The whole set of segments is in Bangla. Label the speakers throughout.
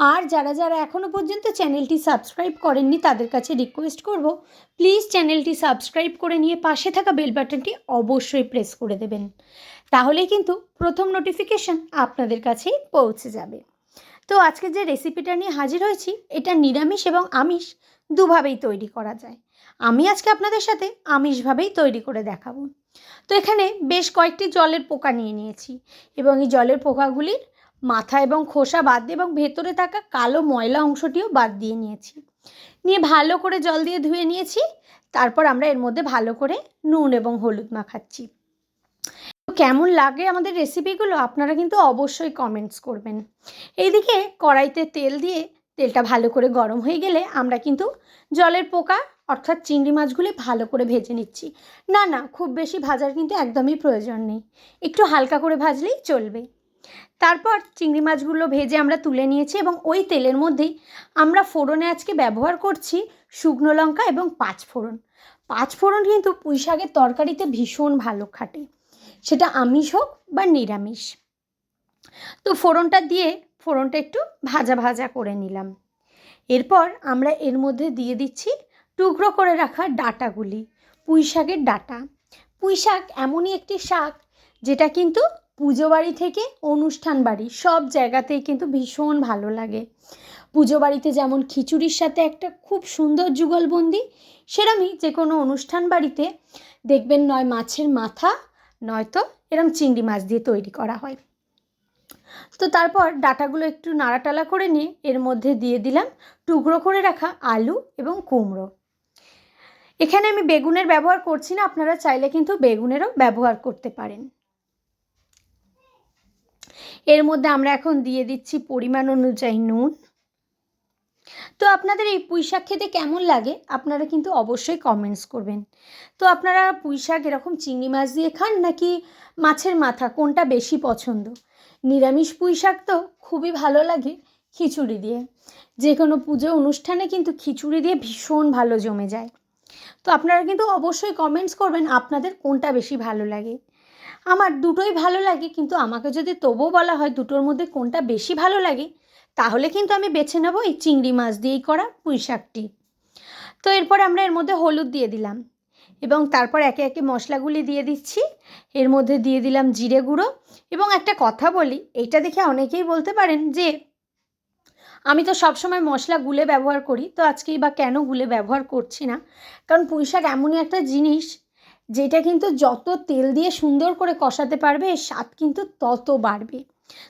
Speaker 1: আর যারা যারা এখনও পর্যন্ত চ্যানেলটি সাবস্ক্রাইব করেননি, তাদের কাছে রিকোয়েস্ট করব প্লিজ চ্যানেলটি সাবস্ক্রাইব করে নিয়ে পাশে থাকা বেল বাটনটি অবশ্যই প্রেস করে দেবেন। তাহলে কিন্তু প্রথম নোটিফিকেশন আপনাদের কাছেই পৌঁছে যাবে। তো আজকে যে রেসিপিটা নিয়ে হাজির হয়েছি, এটা নিরামিষ এবং আমিষ দুভাবেই তৈরি করা যায়। আমি আজকে আপনাদের সাথে আমিষভাবেই তৈরি করে দেখাবো। তো এখানে বেশ কয়েকটি জলের পোকা নিয়ে নিয়েছি এবং এই জলের পোকাগুলির মাথা এবং খোসা বাদ দিয়ে এবং ভেতরে থাকা কালো ময়লা অংশটিও বাদ দিয়ে নিয়েছি। নিয়ে ভালো করে জল দিয়ে ধুয়ে নিয়েছি। তারপর আমরা এর মধ্যে ভালো করে নুন এবং হলুদ মাখাচ্ছি। কেমন লাগে আমাদের রেসিপিগুলো আপনারা কিন্তু অবশ্যই কমেন্টস করবেন। এইদিকে কড়াইতে তেল দিয়ে তেলটা ভালো করে গরম হয়ে গেলে আমরা কিন্তু জলের পোকা অর্থাৎ চিংড়ি মাছগুলি ভালো করে ভেজে নিচ্ছি। না না, খুব বেশি ভাজার কিন্তু একদমই প্রয়োজন নেই। একটু হালকা করে ভাজলেই চলবে। তারপর চিংড়ি মাছগুলো ভেজে আমরা তুলে নিয়েছি এবং ওই তেলের মধ্যেই আমরা ফোড়নে আজকে ব্যবহার করছি শুকনো লঙ্কা এবং পাঁচ ফোড়ন। পাঁচ ফোড়ন কিন্তু পুঁই শাকের তরকারিতে ভীষণ ভালো খাটে। সেটা আমিষ হোক বা নিরামিষ। তো ফোড়নটা দিয়ে ফোড়নটা একটু ভাজা ভাজা করে নিলাম। এরপর আমরা এর মধ্যে দিয়ে দিচ্ছি টুকরো করে রাখা ডাটাগুলি, পুঁই শাকের ডাটা। পুঁই শাক এমনই একটি শাক যেটা কিন্তু পুজো বাড়ি থেকে অনুষ্ঠান বাড়ি, সব জায়গাতেই কিন্তু ভীষণ ভালো লাগে। পুজো বাড়িতে যেমন খিচুড়ির সাথে একটা খুব সুন্দর যুগলবন্দি, সেরমই যে কোনো অনুষ্ঠান বাড়িতে দেখবেন নয় মাছের মাথা, নয়তো এরম চিংড়ি মাছ দিয়ে তৈরি করা হয়। তো তারপর ডাটাগুলো একটু নাড়াটালা করে নিয়ে এর মধ্যে দিয়ে দিলাম টুকরো করে রাখা আলু এবং কুমড়ো। এখানে আমি বেগুনের ব্যবহার করছি না, আপনারা চাইলে কিন্তু বেগুনেরও ব্যবহার করতে পারেন। এর মধ্যে আমরা এখন দিয়ে দিচ্ছি পরিমাণ অনুযায়ী নুন। তো আপনাদের এই পুঁই শাক খেতে কেমন লাগে? আপনারা কিন্তু অবশ্যই কমেন্টস করবেন। তো আপনারা পুঁই শাক এরকম চিংড়ি মাছ দিয়ে খান নাকি মাছের মাথা? কোনটা বেশি পছন্দ? নিরামিষ পুঁই শাক তো খুবই ভালো লাগে খিচুড়ি দিয়ে। যে কোনো পুজো অনুষ্ঠানে কিন্তু খিচুড়ি দিয়ে ভীষণ ভালো জমে যায়। তো আপনারা কিন্তু অবশ্যই কমেন্টস করবেন আপনাদের কোনটা বেশি ভালো লাগে। আমার দুটোই ভালো লাগে, কিন্তু আমাকে যদি তবুও বলা হয় দুটোর মধ্যে কোনটা বেশি ভালো লাগে, তাহলে কিন্তু আমি বেছে নেব এই চিংড়ি মাছ দিয়েই করা পুঁই শাকটি। তো এরপর আমরা এর মধ্যে হলুদ দিয়ে দিলাম এবং তারপর একে একে মশলাগুলি দিয়ে দিচ্ছি। এর মধ্যে দিয়ে দিলাম জিরে গুঁড়ো এবং একটা কথা বলি এইটা দেখে অনেকেই বলতে পারেন যে, আমি তো সবসময় মশলা গুলে ব্যবহার করি, তো আজকেই বা কেন গুলে ব্যবহার করছি না? কারণ পুঁই শাক এমনই একটা জিনিস যেটা কিন্তু যত তেল দিয়ে সুন্দর করে কষাতে পারবে, স্বাদ কিন্তু তত বাড়বে।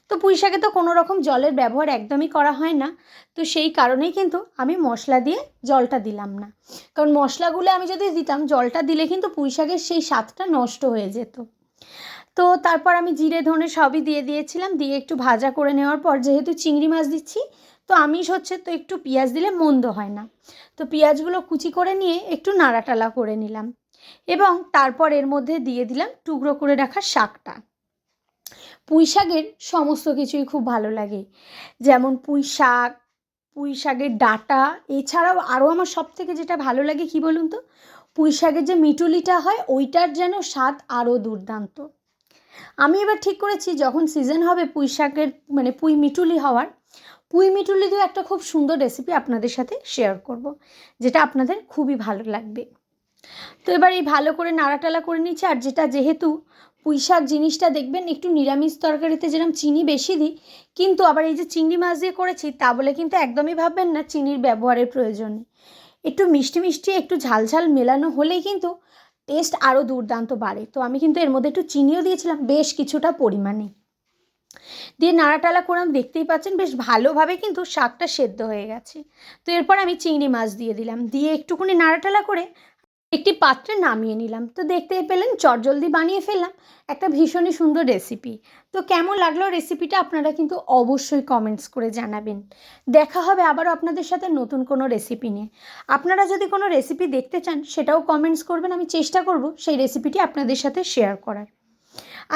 Speaker 1: তো পুঁই শাকে তো কোনো রকম জলের ব্যবহার একদমই করা হয় না। তো সেই কারণেই কিন্তু আমি মশলা দিয়ে জলটা দিলাম না। কারণ মশলাগুলো আমি যদি দিতাম, জলটা দিলে কিন্তু পুঁই শাকের সেই স্বাদটা নষ্ট হয়ে যেত। তো তারপর আমি জিরে, ধনে সবই দিয়ে দিয়েছিলাম। দিয়ে একটু ভাজা করে নেওয়ার পর যেহেতু চিংড়ি মাছ দিচ্ছি, তো আমিষ হচ্ছে তো একটু পেঁয়াজ দিলে মন্দ হয় না। তো পেঁয়াজগুলো কুচি করে নিয়ে একটু নাড়াটালা করে নিলাম। এবং তারপর এর মধ্যে দিয়ে দিলাম টুকরো করে রাখা শাকটা। পুঁই শাকের সমস্ত কিছুই খুব ভালো লাগে। যেমন পুঁই শাক, পুঁই শাকের ডাটা, এছাড়াও আরও আমার সব থেকে যেটা ভালো লাগে কি বলুন তো? পুঁই শাকের যে মিটুলিটা হয়, ওইটার যেন স্বাদ আরও দুর্দান্ত। আমি এবার ঠিক করেছি, যখন সিজন হবে পুঁই শাকের মানে পুঁই মিটুলি হওয়ার, পুঁই মিটুলি দিয়ে একটা খুব সুন্দর রেসিপি আপনাদের সাথে শেয়ার করব, যেটা আপনাদের খুবই ভালো লাগবে। তো এবার এই ভালো করে নাড়াটালা করে নিচ্ছি, আর যেটা যেহেতু পুঁই শাক জিনিসটা দেখবেন একটু নিরামিষ তরকারিতে যেরকম চিনি বেশি দিই, কিন্তু আবার এই যে চিংড়ি মাছ দিয়ে করেছি তা বলে কিন্তু একদমই ভাববেন না চিনির ব্যবহারের প্রয়োজন। একটু মিষ্টি মিষ্টি, একটু ঝাল ঝাল মেলানো হলেই কিন্তু টেস্ট আরও দুর্দান্ত বাড়ে। তো আমি কিন্তু এর মধ্যে একটু চিনিও দিয়েছিলাম, বেশ কিছুটা পরিমাণে। দিয়ে নাড়াটালা করে দেখতেই পাচ্ছেন বেশ ভালোভাবে কিন্তু শাকটা সেদ্ধ হয়ে গেছে। তো এরপর আমি চিংড়ি মাছ দিয়ে দিলাম। দিয়ে একটুখানি নাড়াটালা করে একটি পাত্রে নামিয়ে নিলাম। তো দেখতে পেলেন চটজলদি বানিয়ে ফেললাম। একটা ভীষণই সুন্দর রেসিপি তো কেমন লাগল রেসিপিটা আপনারা কিন্তু অবশ্যই কমেন্টস করে জানাবেন। দেখা হবে আবারও আপনাদের সাথে নতুন কোনো রেসিপি নিয়ে। আপনারা যদি কোনো রেসিপি দেখতে চান, সেটাও কমেন্টস করবেন। আমি চেষ্টা করব সেই রেসিপিটি আপনাদের সাথে শেয়ার করার।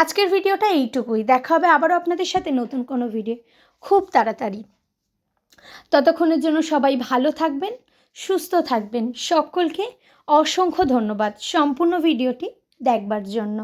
Speaker 1: আজকের ভিডিওটা এইটুকুই। দেখা হবে আবারও আপনাদের সাথে নতুন কোনো ভিডিও খুব তাড়াতাড়ি। ততক্ষণের জন্য সবাই ভালো থাকবেন। সুস্থ থাকবেন। সকলকে অসংখ্য ধন্যবাদ। সম্পূর্ণ ভিডিওটি দেখবার জন্য।